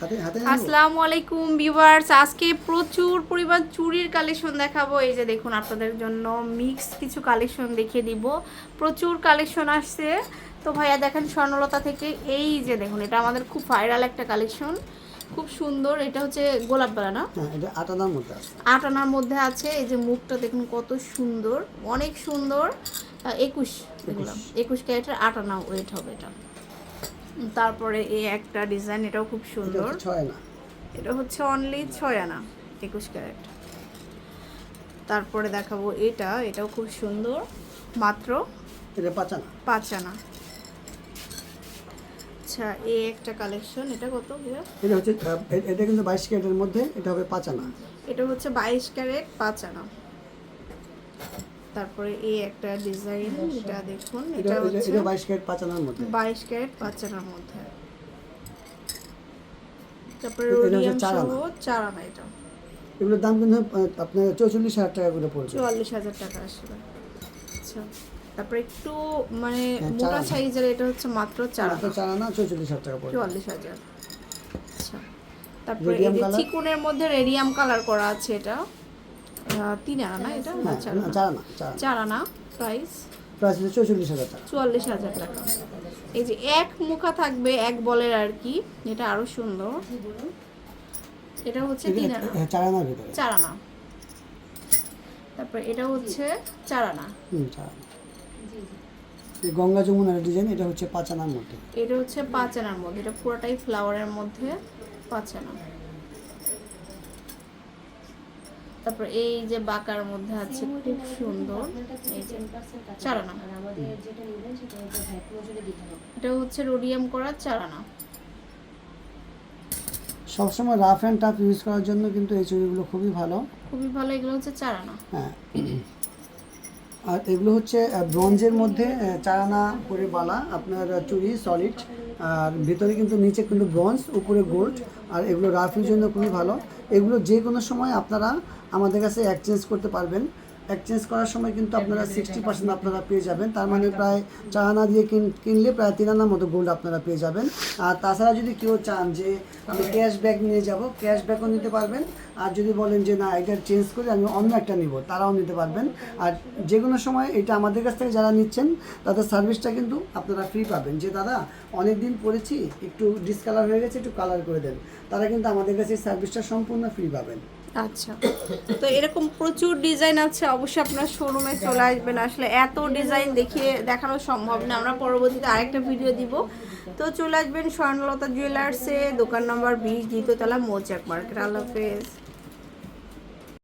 আসসালামু আলাইকুম ভিউয়ার্স আজকে প্রচুর পরিমাণ চুড়ির কালেকশন দেখাবো। এই যে দেখুন আপনাদের জন্য মিক্স কিছু কালেকশন দেখিয়ে দিব। প্রচুর কালেকশন আসছে। তো ভাইয়া দেখেন স্বর্ণলতা থেকে এই যে দেখুন এটা আমাদের খুব ভাইরাল একটা কালেকশন। খুব সুন্দর এটা হচ্ছে গোলাপ বেলা না? হ্যাঁ এটা আটানার মধ্যে আছে। আট আনার মধ্যে আছে এই যে মুখটা দেখুন কত সুন্দর অনেক সুন্দর। একুশ দেখলাম একুশ। ক্যারেটের আট আনা ওয়েট হবে এটা। তারপরে এই একটা ডিজাইন এটাও খুব সুন্দর। ছয় না এটা হচ্ছে অনলি ছয় আনা একুশ ক্যারেট। তারপরে দেখাবো এটা এটাও খুব সুন্দর মাত্র এটা পাঁচানা পাঁচ আনা। আচ্ছা এই একটা কালেকশন এটা কত এটা হচ্ছে এটা কিন্তু বাইশ ক্যারেটের মধ্যে এটা হবে পাঁচানা এটা হচ্ছে বাইশ ক্যারেট পাঁচ আনা। তারপরে এই একটা ডিজাইন এটা দেখুন এটা হচ্ছে এটা বাইশ ক্যারেট পাঁচানার মধ্যে। বাইশ ক্যারেট পাঁচ আনার মধ্যে। তারপরে রোডিয়াম চার সহ। চার আনা এটা। এগুলোর দাম কিন্তু আপনার চৌচল্লিশ হাজার টাকা করে পড়বে। চুয়াল্লিশ হাজার টাকা আসবে। আচ্ছা তারপরে একটু মানে হ্যাঁ, মোটা। সাইজের এটা হচ্ছে মাত্র চার আনা। চার আনা চৌচল্লিশ হাজার টাকা পড়বে। চুয়াল্লিশ হাজার। আচ্ছা তারপরে এই যে চিকুনের মধ্যে রেডিয়াম কালার করা আছে এটা। তিন আনা না এটা? হ্যাঁ চার আনা। চার আনা আনা। আনা প্রাইস প্রাইস চৌচল্লিশ হাজার টাকা। চুয়াল্লিশ হাজার টাকা। এই যে এক মুখা থাকবে এক বলের আর কি এটা আরও সুন্দর। এটা হচ্ছে তিন আনা। হ্যাঁ, চার ভিতরে। চার আনা। তারপরে এটা হচ্ছে চার আনা। হুম চার আনা। গঙ্গা যমুনার ডিজাইন এটা হচ্ছে পাঁচ আনার মধ্যে। এটা হচ্ছে পাঁচ আনার মধ্যে। এটা পুরোটাই ফ্লাওয়ারের মধ্যে পাঁচ আনা। তারপর এই যে বাঁকার মধ্যে আছে খুব সুন্দর। এই যে চার আনা এটা হচ্ছে রোডিয়াম করার চারানা। সবসময় রাফ অ্যান্ড টাফ ইউজ করার জন্য কিন্তু এই চুড়িগুলো খুবই ভালো। খুবই ভালো এগুলো হচ্ছে চারানা। হ্যাঁ। আর এগুলো হচ্ছে ব্রঞ্জের মধ্যে চারানা করে বালা, আপনার চুরি সলিড আর ভেতরে কিন্তু, নিচে কিন্তু ব্রঞ্জ, উপরে গোল্ড আর এগুলো রাফির জন্য খুবই ভালো। এগুলো যে কোনো সময় আপনারা আমাদের কাছে এক্সচেঞ্জ করতে পারবেন। এক্সচেঞ্জ করার সময় কিন্তু আপনারা সিক্সটি পার্সেন্ট আপনারা পেয়ে যাবেন। তার মানে প্রায় চার আনা দিয়ে কিন- কিনলে প্রায় তিন আনার মতো গোল্ড আপনারা পেয়ে যাবেন। আর তাছাড়া যদি কেউ চান যে আমি ক্যাশ ব্যাক নিয়ে যাব ক্যাশ ব্যাকও নিতে পারবেন। আর যদি বলেন যে না এটা চেঞ্জ করে আমি অন্য একটা নিব তারাও নিতে পারবেন। আর যে কোনো সময় এটা আমাদের কাছ থেকে যারা নিচ্ছেন তাদের সার্ভিসটা কিন্তু আপনারা ফ্রি পাবেন। যে দাদা অনেক দিন পরেছি একটু ডিসকালার হয়ে গেছে একটু কালার করে দেন। তারা কিন্তু আমাদের কাছে এই সার্ভিসটা সম্পূর্ণ ফ্রি পাবেন। আচ্ছা। তো এরকম প্রচুর ডিজাইন আছে, অবশ্যই আপনার শোরুমে চলে আসবেন। আসলে এত ডিজাইন দেখিয়ে দেখানো সম্ভব না। আমরা পরবর্তীতে আরেকটা ভিডিও দিব। তো চলে আসবেন স্বর্ণলতা জুয়েলার্সে দোকান নম্বর বিশ দ্বিতীয়তলা মৌচাক মার্কেট আল্লাহ হাফেজ।